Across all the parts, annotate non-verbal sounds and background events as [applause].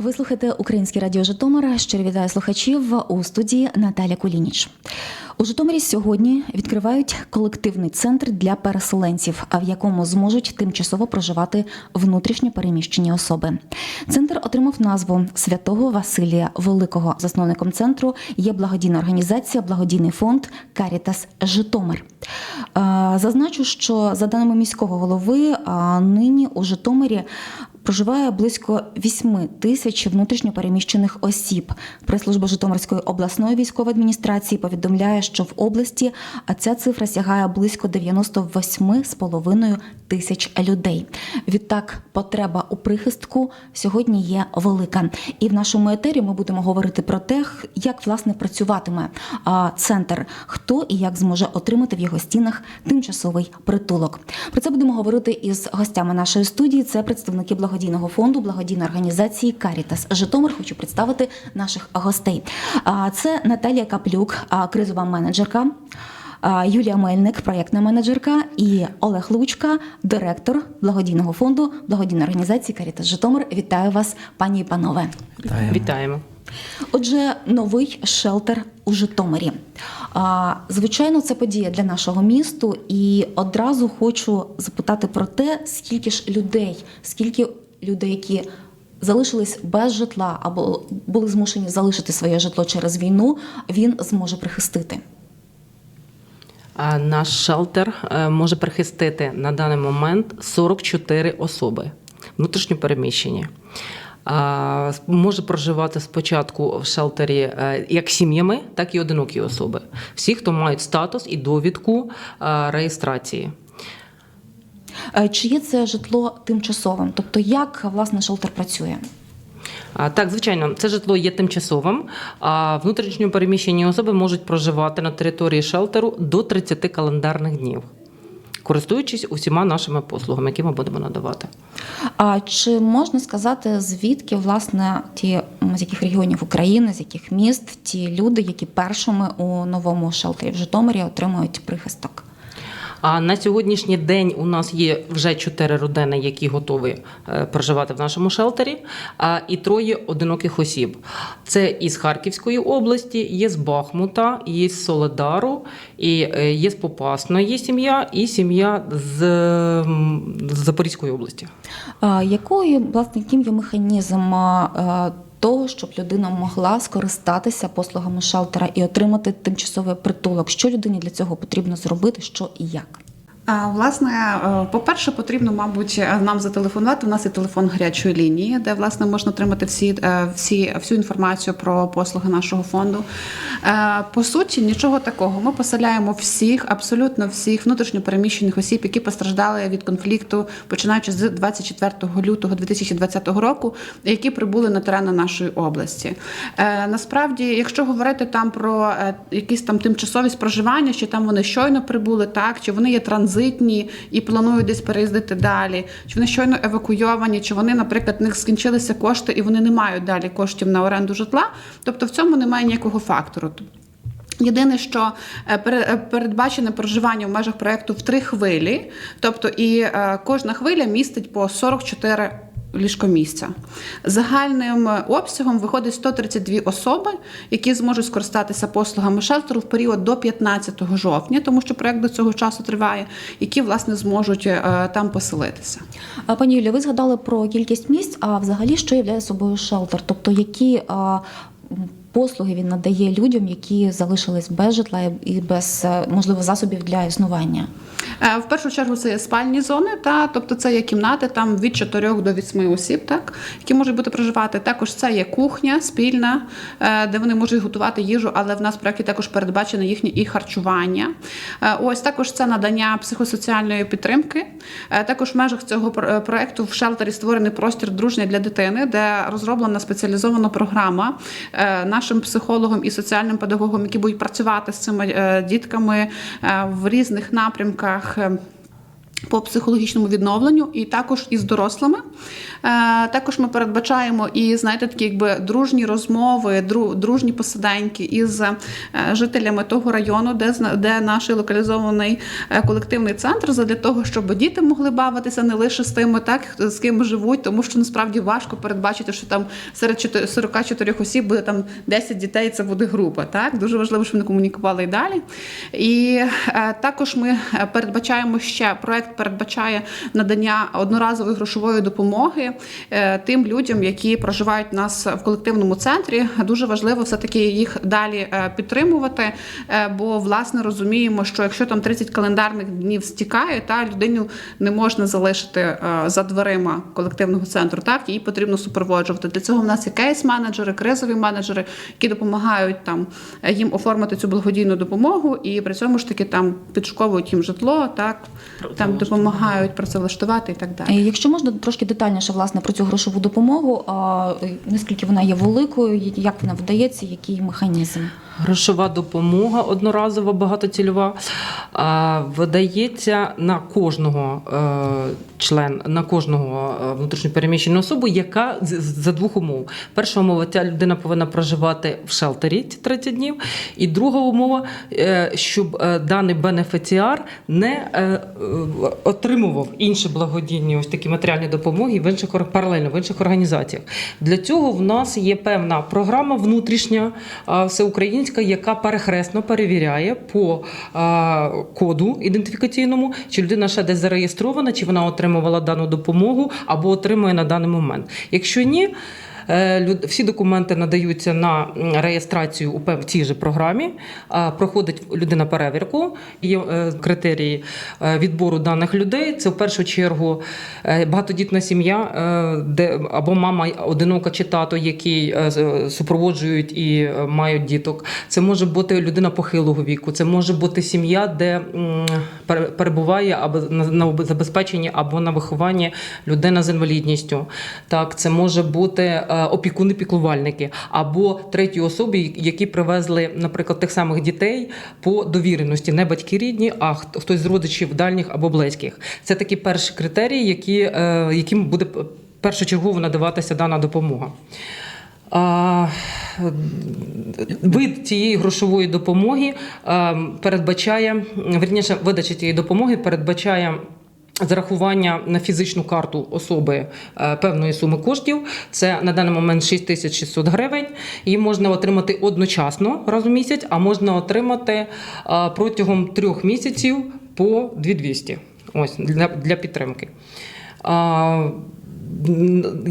Ви слухаєте Українське радіо Житомира. Щиро вітаю слухачів у студії Наталя Кулініч. У Житомирі сьогодні відкривають колективний центр для переселенців, а в якому зможуть тимчасово проживати внутрішньо переміщені особи. Центр отримав назву святого Василія Великого. Засновником центру є благодійна організація, благодійний фонд Карітас Житомир. Е, Зазначу, що за даними міського голови, а, нині у Житомирі проживає близько 8 тисяч внутрішньопереміщених осіб. Прес-служба Житомирської обласної військової адміністрації повідомляє, що в області а ця цифра сягає близько 98,5 тисяч людей. Відтак, потреба у прихистку сьогодні є велика. І в нашому етері ми будемо говорити про те, як власне працюватиме центр, хто і як зможе отримати в його стінах тимчасовий притулок. Про це будемо говорити із гостями нашої студії. Це представники благодійного фонду, благодійної організації Карітас Житомир. Хочу представити наших гостей. Це Наталія Каплюк, кризова менеджерка. Юлія Мельник, проєктна менеджерка, і Олег Лучка, директор благодійного фонду, благодійної організації Карітас Житомир. Вітаю вас, пані і панове. Вітаємо. Вітаємо. Отже, новий шелтер у Житомирі. Звичайно, це подія для нашого місту, і одразу хочу запитати про те, скільки ж людей, скільки людей, які залишились без житла або були змушені залишити своє житло через війну, він зможе прихистити. Наш шелтер е, може прихистити на даний момент 44 особи внутрішньо переміщені. А, Може проживати спочатку в шелтері е, як сім'ями, так і одинокі особи. Всі, хто мають статус і довідку е, реєстрації. Е, Чи є це житло тимчасовим? Тобто, як власне шелтер працює? Так, звичайно, це житло є тимчасовим, а внутрішньо переміщені особи можуть проживати на території шелтеру до 30 календарних днів, користуючись усіма нашими послугами, які ми будемо надавати. А чи можна сказати, звідки власне ті з яких регіонів України, з яких міст ті люди, які першими у новому шелтері в Житомирі отримують прихисток? А на сьогоднішній день у нас є вже чотири родини, які готові е, проживати в нашому шелтері, і троє одиноких осіб. Це із Харківської області, є з Бахмута, є з Соледару, і е, є з Попасної сім'я, і сім'я з, Запорізької області. Якою власне яким є механізм а, того, щоб людина могла скористатися послугами шелтера і отримати тимчасовий притулок? Що людині для цього потрібно зробити, що і як? Власне, е, по-перше, потрібно, мабуть, е, нам зателефонувати. У нас є телефон гарячої лінії, де власне можна отримати всі, е, всі, всю інформацію про послуги нашого фонду. По суті, нічого такого. Ми поселяємо всіх, абсолютно всіх внутрішньопереміщених осіб, які постраждали від конфлікту, починаючи з 24 лютого 2020 року, які прибули на терени нашої області. Насправді, якщо говорити там про якісь там тимчасовість проживання, чи там вони щойно прибули, так чи вони є транзитні і планують десь переїздити далі, чи вони щойно евакуйовані, чи вони, наприклад, в них скінчилися кошти і вони не мають далі коштів на оренду житла. Тобто в цьому немає ніякого фактору. Єдине, що е, е, передбачене проживання в межах проєкту в три хвилі, тобто і е, кожна хвиля містить по 44 ліжкомісця. Загальним е, обсягом виходить 132 особи, які зможуть скористатися послугами шелтеру в період до 15 жовтня, тому що проект до цього часу триває, які власне зможуть е, там поселитися. Пані Юлія, ви згадали про кількість місць, а взагалі що являє собою шелтер? Тобто, які послуги він надає людям, які залишились без житла і без е, можливо засобів для існування? Е, В першу чергу це є спальні зони, та тобто це є кімнати там від 4 до 8 осіб, так які можуть бути проживати. Також це є кухня спільна, е, де вони можуть готувати їжу, але в нас в також передбачено їхнє і харчування. Ось також це надання психосоціальної підтримки. Також в межах цього про- проекту в шелтері створений простір дружня для дитини, де розроблена спеціалізована програма нашим психологам і соціальним педагогам, які будуть працювати з цими е, дітками е, в різних напрямках. По психологічному відновленню, і також із дорослими. Е, також ми передбачаємо і знаєте, такі якби дружні розмови, дружні посиденьки із е, жителями того району, де де наш локалізований е, колективний центр, для того, щоб діти могли бавитися не лише з тими, так з ким живуть, тому що насправді важко передбачити, що там серед 44 осіб буде там 10 дітей. Це буде група. Так дуже важливо, щоб вони комунікували і далі. І також ми передбачаємо ще проект передбачає надання одноразової грошової допомоги е, тим людям, які проживають у нас в колективному центрі. Дуже важливо все таки їх далі е, підтримувати, е, бо власне розуміємо, що якщо там 30 календарних днів стікає, та людину не можна залишити за дверима колективного центру. Так її потрібно супроводжувати. Для цього в нас є кейс-менеджери, кризові менеджери, які допомагають там їм оформити цю благодійну допомогу, і при цьому ж таки там підшуковують їм житло, так там допомагають працевлаштувати і так далі. Якщо можна трошки детальніше власне про цю грошову допомогу, наскільки вона є великою, як вона вдається, який механізм? Грошова допомога одноразова багатоцільова видається на кожного е, член, на кожного е, внутрішньопереміщену особу, яка за двох умов. Перша умова ця людина повинна проживати в шелтері ці 30 днів. І друга умова, е, щоб даний бенефіціар не отримував інші благодійні ось такі матеріальні допомоги в інших паралельно в інших організаціях. Для цього в нас є певна програма внутрішня а, всеукраїнська, яка перехресно перевіряє по коду ідентифікаційному, чи людина ще десь зареєстрована, чи вона отримувала дану допомогу або отримує на даний момент. Якщо ні. Е, Всі документи надаються на реєстрацію у цій же програмі. Проходить людина перевірку. Є е, критерії е, відбору даних людей. Це в першу чергу багатодітна сім'я, де або мама одинока чи тато, які супроводжують і мають діток. Це може бути людина похилого віку. Це може бути сім'я, де перебуває або на забезпеченні або на вихованні людина з інвалідністю. Так, це може бути опікуни-піклувальники або треті особи, які привезли, наприклад, тих самих дітей по довіреності, не батьки рідні, а хт- хтось з родичів дальніх або близьких. Це такі перші критерії, які, е, яким буде першочергово надаватися дана допомога. Вид цієї грошової допомоги е, передбачає, верніше, видача цієї допомоги передбачає. Зарахування на фізичну карту особи е, певної суми коштів це на даний момент 6600 гривень. Її можна отримати одночасно раз у місяць, а можна отримати е, протягом трьох місяців по 2200. Ось для, для підтримки.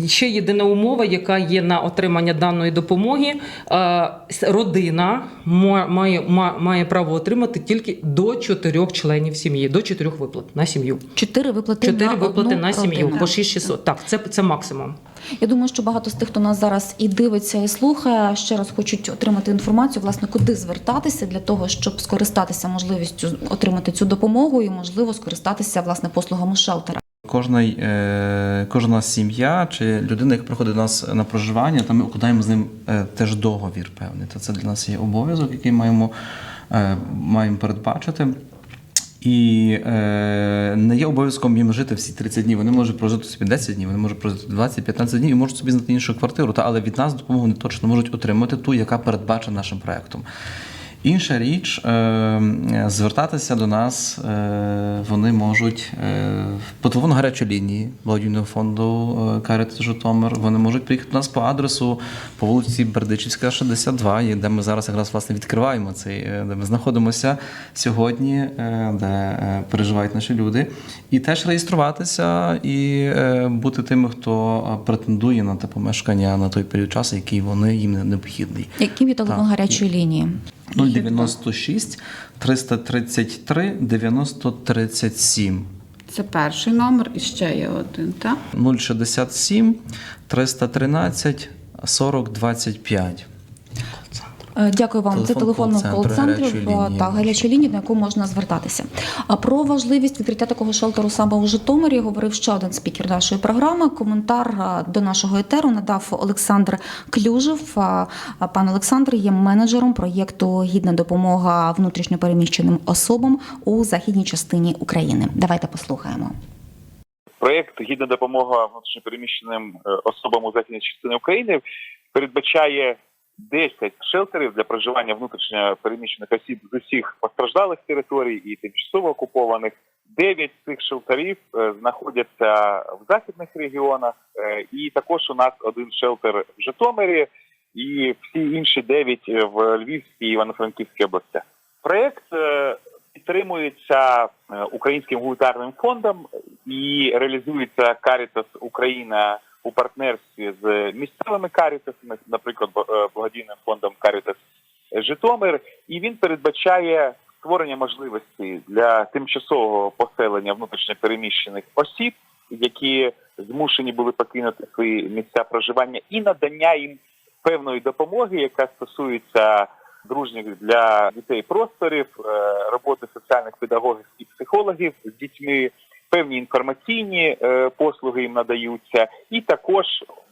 Ще єдина умова, яка є на отримання даної допомоги. е, Родина ма- має, має право отримати тільки до чотирьох членів сім'ї, до чотирьох виплат на сім'ю. Чотири виплати Чотири на виплати одну на сім'ю по 6600. Так, це, це максимум. Я думаю, що багато з тих, хто нас зараз і дивиться, і слухає, ще раз хочуть отримати інформацію, власне, куди звертатися для того, щоб скористатися можливістю отримати цю допомогу і можливо скористатися власне послугами шелтера. Кожна, е, кожна сім'я чи людина, яка приходить до нас на проживання, то ми укладаємо з ним е, теж договір певний. То це для нас є обов'язок, який маємо, е, маємо передбачити. І е, не є обов'язком їм жити всі 30 днів. Вони можуть прожити собі 10 днів, вони можуть прожити 20-15 днів і можуть собі знайти іншу квартиру. Та, але від нас допомогу не точно можуть отримати ту, яка передбачена нашим проектом. Інша річ, е, звертатися до нас е, вони можуть е, по телефону гарячої лінії благодійного фонду е, Каріт Житомир. Вони можуть приїхати до нас по адресу по вулиці Бердичівська, 62, де ми зараз якраз власне відкриваємо цей, е, де ми знаходимося сьогодні, е, де е, переживають наші люди, і теж реєструватися і е, бути тими, хто е, претендує на те помешкання на той період часу, який вони їм не- необхідний. Яким є телефон гарячої лінії? 096 333 90 37. Це перший номер, і ще є один, так? 067 313 40 25. Е, Дякую вам. Це Телефон телефон кол-центру, кол-центрів та лінії. та лінії, на яку можна звертатися. А про важливість відкриття такого шелтеру саме у Житомирі говорив ще один спікер нашої програми. Коментар до нашого етеру надав Олександр Клюжев. Пан Олександр є менеджером проєкту Гідна допомога внутрішньопереміщеним особам у західній частині України. Давайте послухаємо. Проєкт гідна допомога внутрішньопереміщеним е, особам у західній частині України передбачає 10 шелтерів для проживання внутрішньопереміщених осіб з усіх постраждалих територій і тимчасово окупованих. Дев'ять цих шелтерів е, знаходяться в західних регіонах, е, і також у нас один шелтер в Житомирі, і всі інші дев'ять е, в Львівській Івано-Франківській областях. Проєкт е, підтримується Українським гуманітарним фондом і реалізується Caritas Україна у партнерстві з місцевими карітасами, наприклад, е, благодійним фондом Caritas Житомир, і він передбачає створення можливості для тимчасового поселення внутрішньопереміщених осіб, які змушені були покинути свої місця проживання, і надання їм певної допомоги, яка стосується дружніх для дітей просторів, е, роботи соціальних педагогів і психологів з дітьми, певні інформаційні е, послуги їм надаються, і також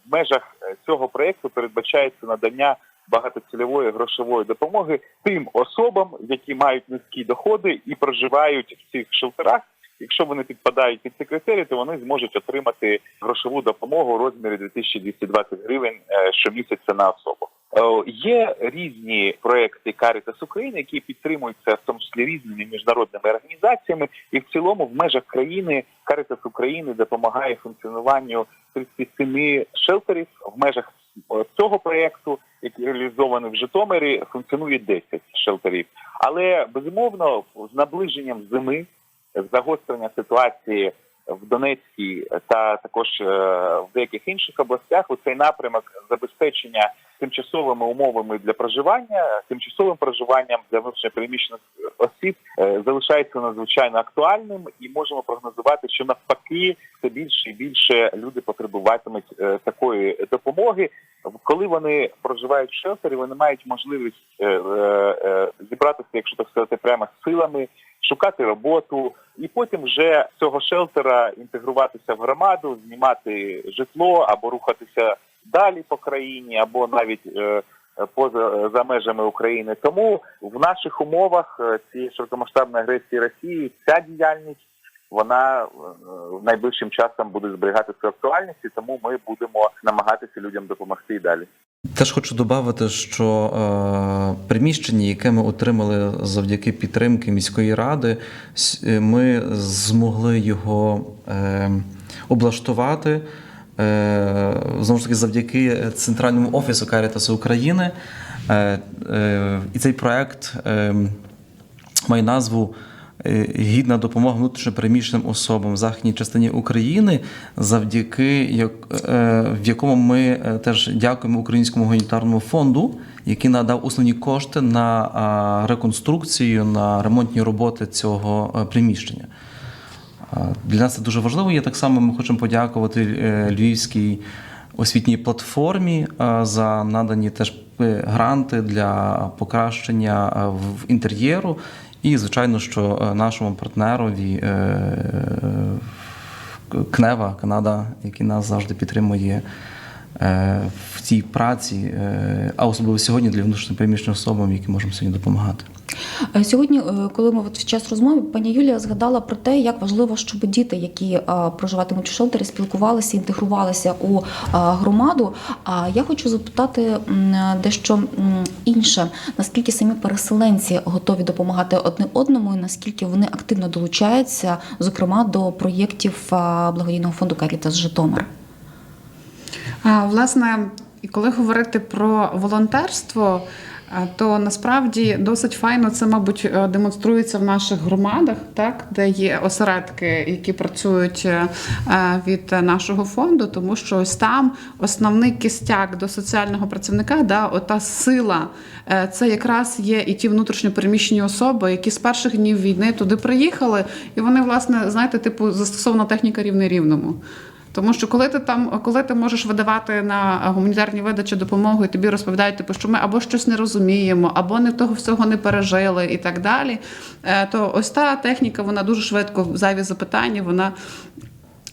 в межах е, цього проекту передбачається надання багатоцільової грошової допомоги тим особам, які мають низькі доходи і проживають в цих шелтерах. Якщо вони підпадають під ці критерії, то вони зможуть отримати грошову допомогу у розмірі 2220 гривень е, щомісяця на особу. Е, Є різні проекти Caritas України, які підтримуються в тому числі різними міжнародними організаціями, і в цілому в межах країни Caritas України допомагає функціонуванню 37 шелтерів. В межах е, цього проекту, який реалізований в Житомирі, функціонує 10 шелтерів. Але безумовно, з наближенням зими, загострення ситуації в Донецькій та також е, в деяких інших областях у цей напрямок забезпечення тимчасовими умовами для проживання, тимчасовим проживанням для внутрішньопереміщених осіб е, залишається надзвичайно актуальним, і можемо прогнозувати, що навпаки все більше і більше люди потребуватимуть е, такої допомоги. Коли вони проживають в шелтері, вони мають можливість зібратися, якщо так сказати, прямо з силами, шукати роботу, і потім вже цього шелтера інтегруватися в громаду, знімати житло або рухатися далі по країні, або навіть е, поза за межами України. Тому в наших умовах е, цієї широкомасштабної агресії Росії ця діяльність вона е, найближчим часом буде зберігати свою актуальність, і тому ми будемо намагатися людям допомогти і далі. Теж хочу додати, що е, приміщення, яке ми отримали завдяки підтримки міської ради, е, ми змогли його е, облаштувати. Знову ж таки, завдяки центральному офісу Caritas України. І цей проект е, має назву Гідна допомога внутрішньопереміщеним особам в західній частині України, завдяки як, е, в якому ми е, теж дякуємо Українському гуманітарному фонду, який надав основні кошти на реконструкцію, на ремонтні роботи цього е, приміщення. Для нас це дуже важливо. І так само ми хочемо подякувати е, Львівській освітній платформі е, за надані теж е, гранти для покращення е, в інтер'єру. І, звичайно, що е, нашому партнерові е, Кнева, Канада, який нас завжди підтримує е, в цій праці, а особливо сьогодні для внутрішньопереміщених особам, які можемо сьогодні допомагати. Е, Сьогодні, е, коли ми от в час розмови, пані Юлія згадала про те, як важливо, щоб діти, які е, проживатимуть у шелтері, спілкувалися, інтегрувалися у громаду. А я хочу запитати дещо інше: наскільки самі переселенці готові допомагати одне одному, і наскільки вони активно долучаються, зокрема до проєктів благодійного фонду Caritas Житомир. А, Власне, коли говорити про волонтерство, то насправді досить файно це, мабуть, е, демонструється в наших громадах, так, де є осередки, які працюють е, е, від нашого фонду, тому що ось там основний кістяк до соціального працівника, да, ота сила, це якраз є і ті внутрішньо переміщені особи, які з перших днів війни туди приїхали, і вони, власне, знаєте, типу, застосована техніка рівний рівному. Тому що коли ти там, коли ти можеш видавати на гуманітарні видачі допомогу, і тобі розповідають, типу, що ми або щось не розуміємо, або не того всього не пережили, і так далі, е, то ось та техніка, вона дуже швидко в зайві запитання, вона.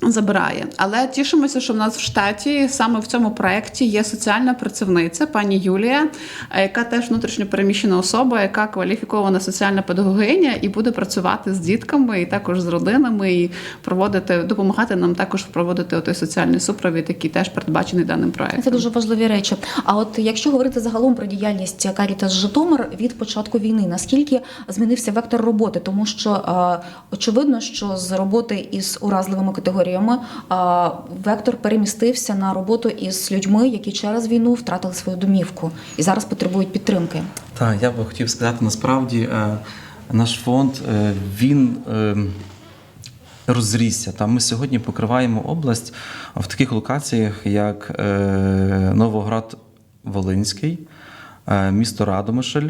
Забирає, але тішимося, що в нас в штаті саме в цьому проєкті є соціальна працівниця, пані Юлія, е, яка теж внутрішньо переміщена особа, яка кваліфікована соціальна педагогиня і буде працювати з дітками і також з родинами, і проводити, допомагати нам також проводити той соціальний супровід, який теж передбачений даним проєктом. Це дуже важливі речі. А от якщо говорити загалом про діяльність Карітас Житомир від початку війни, наскільки змінився вектор роботи? Тому що е, очевидно, що з роботи із уразливими категоріями е, вектор перемістився на роботу із людьми, які через війну втратили свою домівку і зараз потребують підтримки. Так, я би хотів сказати, насправді е, наш фонд е, він е, розрісся. Там ми сьогодні покриваємо область в таких локаціях, як Новоград Волинський, місто Радомишль.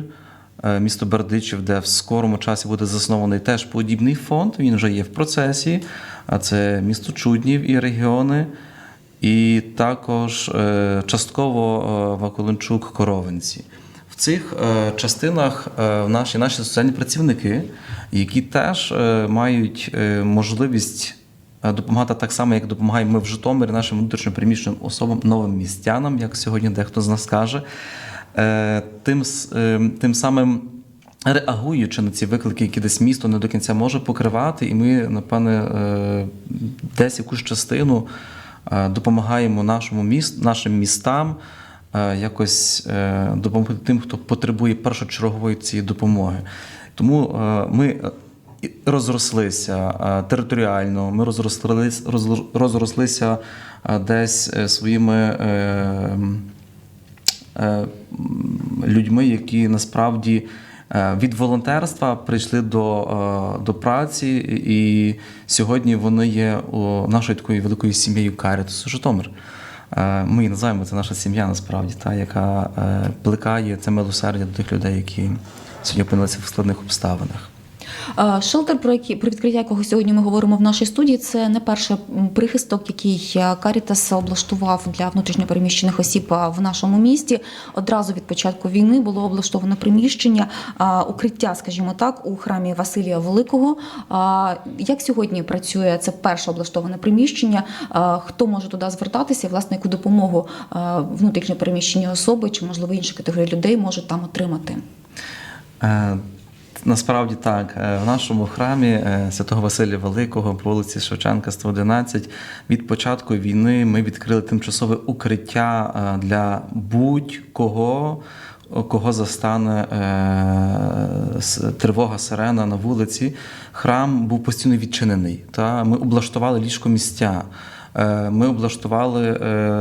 е, Місто Бердичів, де в скорому часі буде заснований теж подібний фонд. Він вже є в процесі. А це місто Чуднів і регіони, і також е, частково е, Ваколенчук Коровинці. В цих е, частинах наші наші соціальні працівники, які теж мають можливість допомагати так само, як допомагаємо ми в Житомирі нашим внутрішньопереміщеним особам, новим містянам, як сьогодні дехто з нас каже, тим, тим самим. Реагуючи на ці виклики, які десь місто не до кінця може покривати, і ми, напевне, е, десь якусь частину е, допомагаємо нашому міст, нашим містам е, якось допомогти тим, хто потребує першочергової цієї допомоги. Тому ми розрослися територіально, ми розрослися е, десь своїми. людьми, які насправді від волонтерства прийшли до, е, до праці, і сьогодні вони є нашою такою великою сім'єю Карітусу Житомир. Е, Ми її називаємо це наша сім'я, насправді, та, яка е, плекає це милосердя до тих людей, які сьогодні опинилися в складних обставинах. Е, Шелтер, про який про відкриття якого сьогодні ми говоримо в нашій студії, це не перший прихисток, який е, Карітас облаштував для внутрішньопереміщених осіб е, в нашому місті. Одразу від початку війни було облаштовано приміщення, укриття, скажімо так, у храмі Василія Великого. Як сьогодні працює це перше облаштоване приміщення? Хто може туди звертатися? Власне, яку допомогу внутрішньопереміщені особи чи можливо інші категорії людей можуть там отримати? Насправді так, Е, в нашому храмі е, святого Василія Великого по вулиці Шевченка, 111, від початку війни ми відкрили тимчасове укриття е, для будь-кого, кого застане тривога сирена на вулиці. Храм був постійно відчинений. Та ми облаштували ліжкомістя. Е, Ми облаштували е,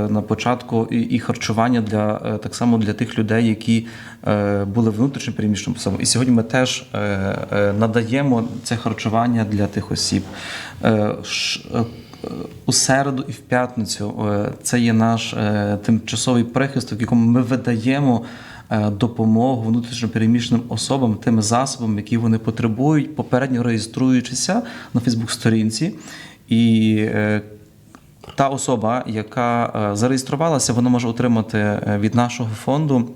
на початку і- харчування для е, так само для тих людей, які е, були внутрішньо переміщеними особами. І сьогодні ми теж е, е, надаємо це харчування для тих осіб. Е, е, У середу і в п'ятницю е, це є наш е, тимчасовий прихисток, якому ми видаємо е, допомогу внутрішньопереміщеним особам тими засобами, які вони потребують, попередньо реєструючися на Фейсбук-сторінці. І е, та особа, яка е, зареєструвалася, вона може отримати е, від нашого фонду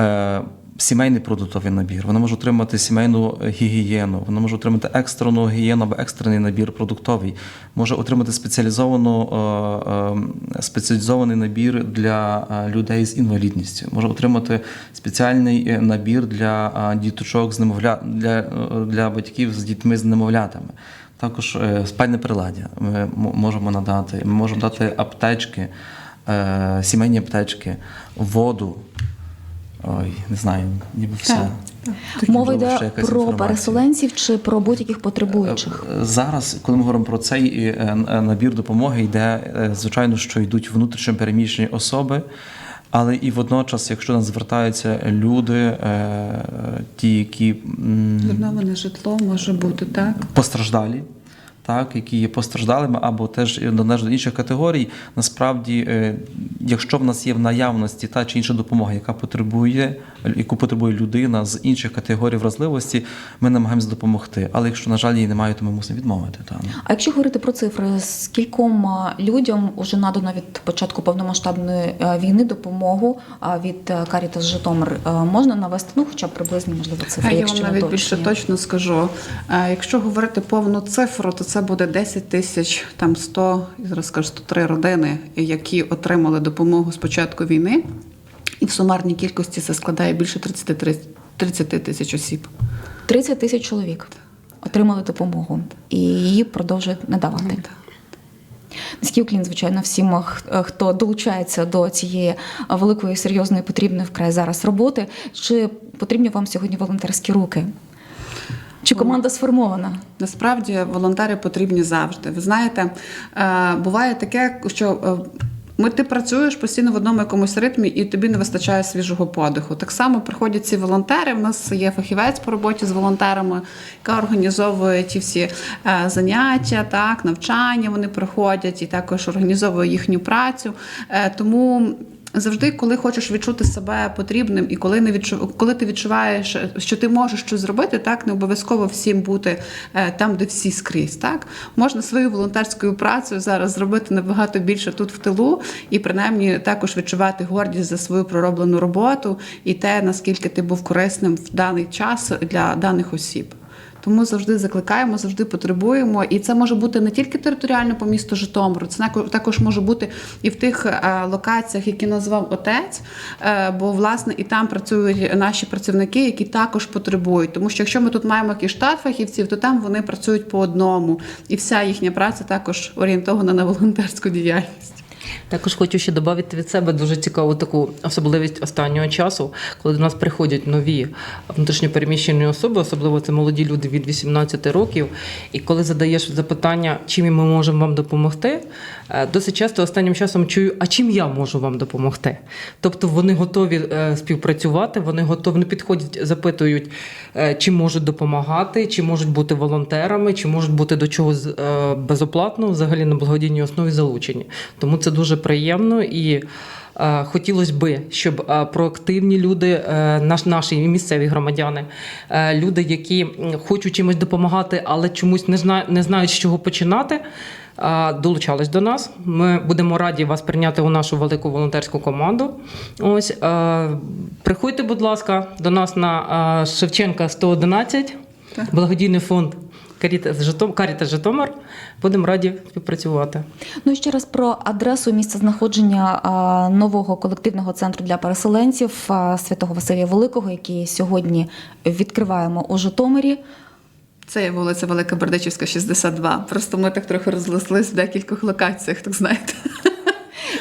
е, сімейний продуктовий набір. Вона може отримати сімейну гігієну, вона може отримати екстрену гігієну або екстрений набір продуктовий, може отримати спеціалізовану, спеціалізований набір для людей з інвалідністю, може отримати спеціальний набір для діточок з немовля для, для батьків з дітьми з немовлятами. Також е, спальне приладдя ми можемо надати. Ми можемо дати аптечки, е, сімейні аптечки, воду. Ой, не знаю, ніби все. Таке, Мова йде про інформація. переселенців чи про будь-яких потребуючих. Е, Зараз, коли ми говоримо про цей набір допомоги, йде, звичайно, що йдуть внутрішньо переміщені особи, але і водночас, якщо нас звертаються люди, е, ті, які Зруйноване житло може бути так. постраждалі, так, які є постраждалими або теж належать до інших категорій. Насправді, е, якщо в нас є в наявності та чи інша допомога, яка потребує, яку потребує людина з інших категорій вразливості, ми намагаємося допомогти. Але якщо, на жаль, її немає, то ми мусимо відмовити. Та. А якщо говорити про цифри, скільком людям вже надано від початку повномасштабної е, війни допомогу а, від е, Caritas Житомир Е, можна навести ну хоча б приблизні можливо А цифри, я якщо вам навіть більше точно скажу. Е, Якщо говорити повну цифру, то це буде 10 тисяч там 100, і зараз скажу 103 родини, які отримали допомогу з початку війни. І в сумарній кількості це складає більше 33 30 тисяч осіб. 30 тисяч чоловік отримали допомогу і її продовжують надавати. Низький уклін, звичайно, всім, хто долучається до цієї великої, серйозної, потрібної вкрай зараз роботи. Чи потрібні вам сьогодні волонтерські руки? Чи команда сформована? Насправді волонтери потрібні завжди. Ви знаєте, е, буває таке, що е, ми ти працюєш постійно в одному якомусь ритмі, і тобі не вистачає свіжого подиху. Так само приходять ці волонтери. В нас є фахівець по роботі з волонтерами, яка організовує ті всі е, заняття, так, навчання. Вони приходять і також організовує їхню працю. Тому Завжди, коли хочеш відчути себе потрібним, і коли не відчу... коли ти відчуваєш, що ти можеш щось зробити, так не обов'язково всім бути е, там, де всі скрізь. Так можна свою волонтерською працею зараз зробити набагато більше тут в тилу, і принаймні також відчувати гордість за свою пророблену роботу і те, наскільки ти був корисним в даний час для даних осіб. Тому завжди закликаємо, завжди потребуємо. І це може бути не тільки територіально по місту Житомиру, це також може бути і в тих е, локаціях, які назвав отець. Е, Бо власне і там працюють наші працівники, які також потребують. Тому що якщо ми тут маємо якийсь штат фахівців, то там вони працюють по одному, і вся їхня праця також орієнтована на волонтерську діяльність. Також хочу ще додати від себе дуже цікаву таку особливість останнього часу, коли до нас приходять нові внутрішньопереміщені особи, особливо це молоді люди від 18 років. І коли задаєш запитання, чим ми можемо вам допомогти, е, досить часто останнім часом чую, а чим я можу вам допомогти? Тобто вони готові е, співпрацювати, вони готові підходять, запитують, е, чи можуть допомагати, чи можуть бути волонтерами, чи можуть бути до чогось безоплатно, взагалі на благодійній основі залучені. Тому це дуже приємно і. е, Хотілося би, щоб е, проактивні люди, е, наш, наші місцеві громадяни, люди, які хочуть чимось допомагати, але чомусь не знають, не знають, з чого починати, долучались до нас. Ми будемо раді вас прийняти у нашу велику волонтерську команду. Ось приходьте, будь ласка, до нас на Шевченка 111, благодійний фонд Карітас Житом, Карітас Житомир. Будемо раді співпрацювати. Ну і ще раз про адресу місця знаходження нового колективного центру для переселенців Святого Василія Великого, який сьогодні відкриваємо у Житомирі. Це є вулиця Велика Бердичівська, 62. Просто ми так трохи розлислись в декількох локаціях, так знаєте.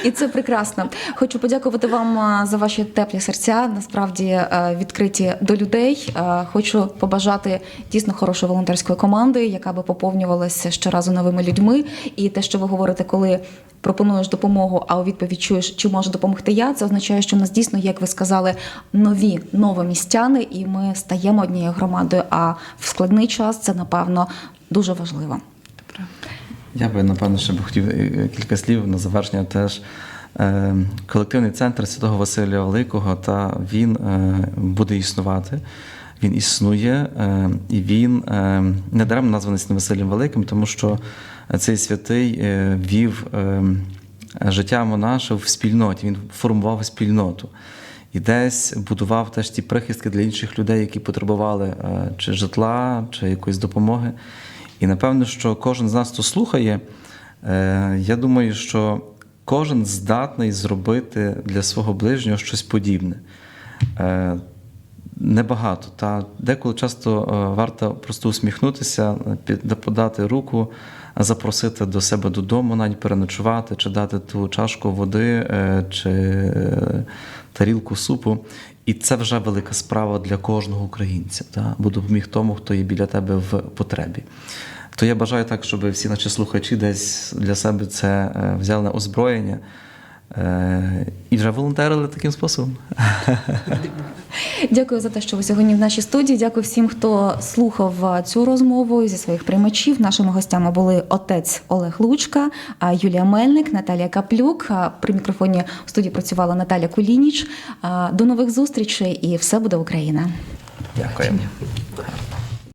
І це прекрасно. Хочу подякувати вам за ваші теплі серця. Насправді е, відкриті до людей. Е, Хочу побажати дійсно хорошої волонтерської команди, яка би поповнювалася щоразу новими людьми. І те, що ви говорите, коли пропонуєш допомогу, а у відповідь чуєш, чи можу допомогти я, це означає, що у нас дійсно, як ви сказали, нові новомістяни, і ми стаємо однією громадою. А в складний час це напевно дуже важливо. Я би, напевно, ще б хотів е, кілька слів на завершення теж. Е, Колективний центр Святого Василія Великого, та він е, буде існувати. Він існує, е, і він е, не даремно названий Святим Василієм Великим, тому що цей святий е, вів е, життя монашів в спільноті, він формував спільноту. І десь будував теж ті прихистки для інших людей, які потребували е, чи житла, чи якоїсь допомоги. І напевно, що кожен з нас, хто слухає, е, я думаю, що кожен здатний зробити для свого ближнього щось подібне. Е, Небагато. Та деколи часто е, варто просто усміхнутися, подати руку, запросити до себе додому, навіть переночувати, чи дати ту чашку води, чи тарілку супу. І це вже велика справа для кожного українця, та? бо допоміг тому, хто є біля тебе в потребі. То я бажаю так, щоб всі наші слухачі десь для себе це е, взяли на озброєння. Е, І вже волонтерили таким способом. [laughs] Дякую за те, що ви сьогодні в нашій студії. Дякую всім, хто слухав цю розмову зі своїх приймачів. Нашими гостями були отець Олег Лучка, Юлія Мельник, Наталія Каплюк. При мікрофоні в студії працювала Наталя Кулініч. До нових зустрічей і все буде Україна. Дякуємо.